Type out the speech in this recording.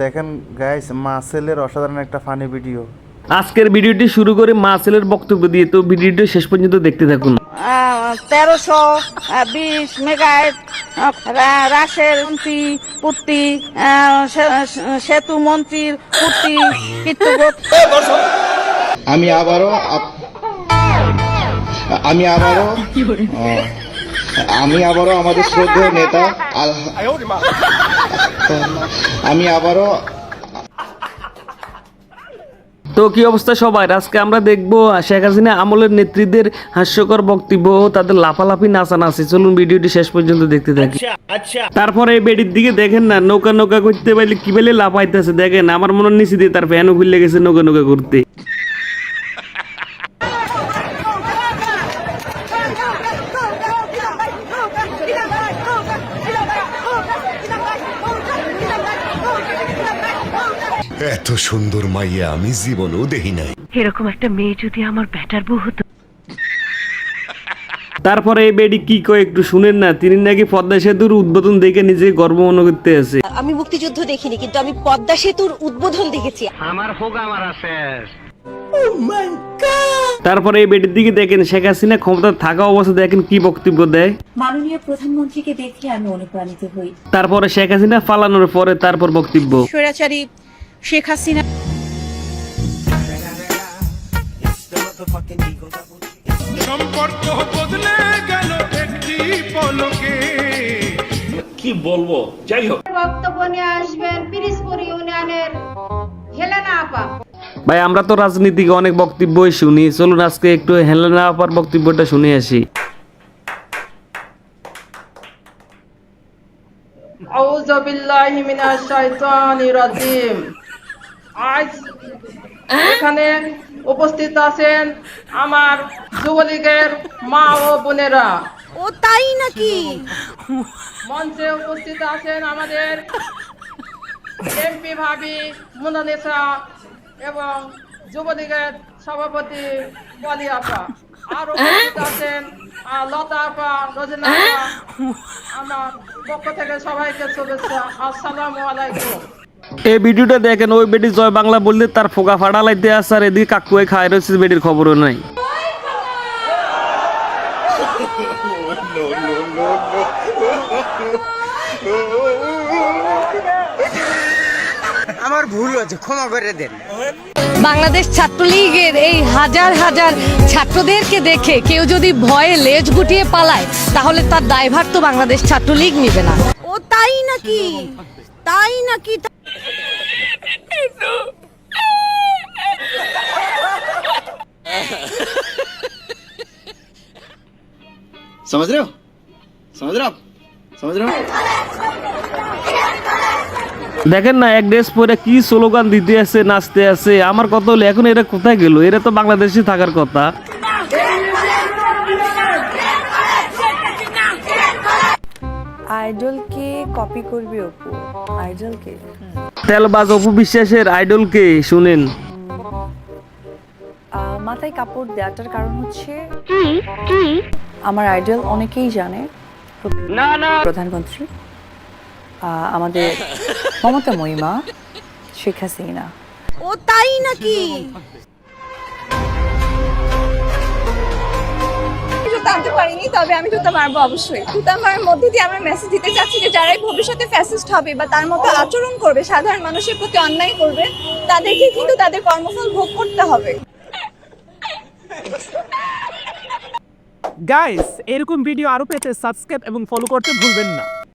দেখেন গাইস মাসেলের অসাধারণ একটা ফানি ভিডিও আজকের ভিডিওটি শুরু করে মাসেলের বক্তব্য দিয়ে তো ভিডিওটি শেষ পর্যন্ত দেখতে থাকুন। তেরোশো বিশ মেগাইট রাশের মন্ত্রী পুত্তি সেতু মন্ত্রীর পুত্তি কিন্তু আমি আবারও আমি আবারও আমি আবারও আমাদের শ্রদ্ধেয় নেতা আমি আবারও তো কি অবস্থা সবাই আজকে আমরা দেখব শেখ হাসিনা আমলের নেত্রীদের হাস্যকর বক্তব্য তাদের লাফালাফি নাচানাচি। চলুন ভিডিওটি শেষ পর্যন্ত দেখতে থাকি। তারপরে এই বেডির দিকে দেখেন না নৌকা নৌকা করতে পারলে কি বেলে লাফাইতেছে দেখেন আমার মনে নিচে দিয়ে তার ফ্যানও খুললে গেছে নৌকা নৌকা করতে। এত সুন্দর মাইয়া আমি জীবনেও দেখি নাই। এরকম একটা মেয়ে যদি আমার ব্যাটার বউ হতো। তারপরে এই বেডি কি কয় একটু শুনেন না তিনি নাকি পদ্মা সেতুর উদ্বোধন দেখে নিজে গর্ব মনে করতে আছে। আমি মুক্তিযুদ্ধ দেখিনি কিন্তু আমি পদ্মা সেতুর উদ্বোধন দেখেছি। আমার ফোকা আমার আছে তারপরে এই বেডির দিকে দেখেন শেখ হাসিনা ক্ষমতা থাকা অবস্থা দেখেন কি বক্তব্য দেয়। মাননীয় প্রধানমন্ত্রীকে দেখে আমি অনুপ্রাণিত হই। তারপরে শেখ হাসিনা পালানোর পরে তারপর বক্তব্য। স্বৈরাচারী শেখ হাসিনা সম্পর্ক বদলে গেল একটি পলকে। বক্তব্য নিয়ে আসবেন পিরিসপুর ইউনিয়নের হেলেনা আপা। ভাই আমরা তো রাজনীতিকে অনেক বক্তব্যই শুনি। চলুন আজকে একটু হেলেনা আপার বক্তব্যটা শুনে আসি। আউযু বিল্লাহি মিনাশ শাইতানির রাজিম। আজ এখানে উপস্থিত আছেন আমার যুবলীগের মা ও বোনেরা। ও তাই নাকি? মঞ্চে উপস্থিত আছেন আমাদের এমপি ভাবি মুনানেসা এবং যুবলীগের সভাপতি পলি আপা। আর উপস্থিত আছেন লতা আপা রোজনা আপা। আমার পক্ষ থেকে সবাইকে শুভেচ্ছা। আসসালামু আলাইকুম। এই ভিডিওটা দেখেন ওই বেডি জয় বাংলা বললে তার ফোকা ফাটা লাইতে আসে আর এদিকে কাকুয়ে খায় রয়েছে বেডির খবরও নাই। বাংলাদেশ ছাত্রলীগের এই হাজার হাজার ছাত্রদেরকে দেখে কেউ যদি ভয়ে লেজ গুটিয়ে পালায় তাহলে তার দায়ভার তো বাংলাদেশ ছাত্রলীগ নিবে না। ও তাই নাকি? তাই নাকি? समझ रहे हो समझ रहे हो आप समझ रहे हो দেখেন না এক ড্রেস পরে কি স্লোগান দিতে আছে নাচতে আছে আমার কথা হলো এখন এরা কোথায় গেল এরা তো বাংলাদেশে থাকার কথা আইডলকে কপি করবে অপু আইডলকে তেলবাজ অপু বিশ্বাসের আইডলকে শুনেন মাথায় কাপড় দেওয়াটার কারণ হচ্ছে আমার আইডল অনেকেই জানে। প্রধানমন্ত্রী আহ, আমাদের মমতা মহিমা শেখ হাসিনা। ও তাই নাকি? জুতা আনতে পারিনি তবে আমি জুতা মারবো অবশ্যই। জুতা মারার মধ্যে দিয়ে আমরা মেসেজ দিতে চাচ্ছি যে যারাই ভবিষ্যতে ফ্যাসিস্ট হবে বা তার মতো আচরণ করবে সাধারণ মানুষের প্রতি অন্যায় করবে তাদেরকে কিন্তু তাদের কর্মফল ভোগ করতে হবে। গাইস এরকম ভিডিও আরও পেতে সাবস্ক্রাইব এবং ফলো করতে ভুলবেন না।